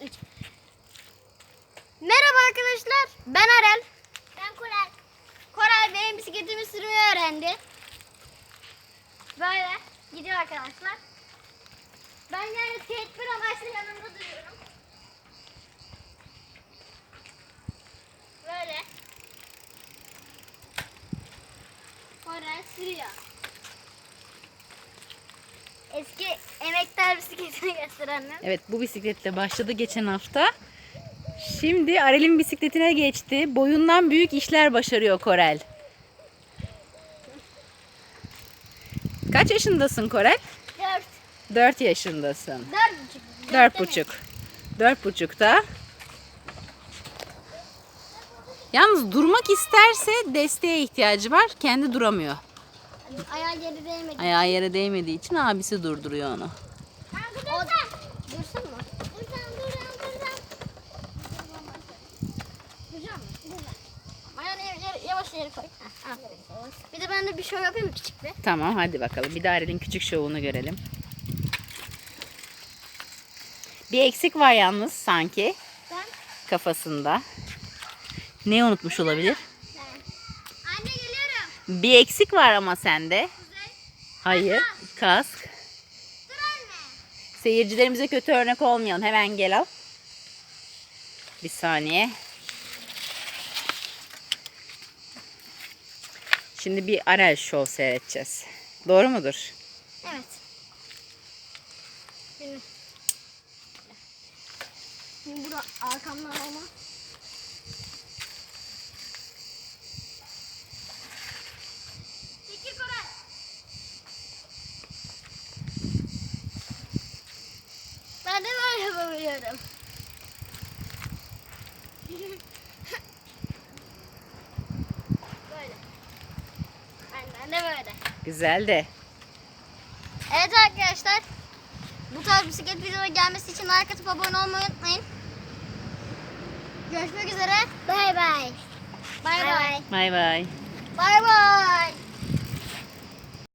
3. Merhaba arkadaşlar. Ben Arel. Ben Koray. Koray benim bisikletimi sürmeyi öğrendi. Böyle gidiyor arkadaşlar. Ben yani tedbir amaçlı yanında duruyorum. Böyle. Koray sürüyor. Eski emektar bisikletini gösterenler. Evet bu bisikletle başladı geçen hafta. Şimdi Arel'in bisikletine geçti. Boyundan büyük işler başarıyor Korel. Kaç yaşındasın Korel? 4. 4 yaşındasın. 4 buçuk. Dört buçuk. Dört buçukta. Yalnız durmak isterse desteğe ihtiyacı var. Kendi duramıyor. Ayağı geri değmedi. Ayağı yere değmediği için abisi durduruyor onu. Duracağım mı? Yere- yavaş yere koy. Heh, aferin. Bir de ben de bir şov yapayım mı küçük bir? Tamam hadi bakalım. Bir de Arel'in küçük şovunu görelim. Bir eksik var yalnız sanki Ben. kafasında. Ne unutmuş olabilir? Ben. Anne geliyorum. Bir eksik var ama sende. Kuzey. Hayır. Kask. Dur anne. Seyircilerimize kötü örnek olmayalım. Hemen gel al. Bir saniye. Şimdi bir Arel Show seyredeceğiz. Doğru mudur? Evet. Şimdi. Burada arkamdan ama. Ben de böyle yapabiliyorum. böyle. Ben de böyle. Güzel de. Evet arkadaşlar. Bu tarz bisiklet videoları gelmesi için like atıp abone olmayı unutmayın. Görüşmek üzere. Bay bay. Bay bay. Bay bay. Bay bay.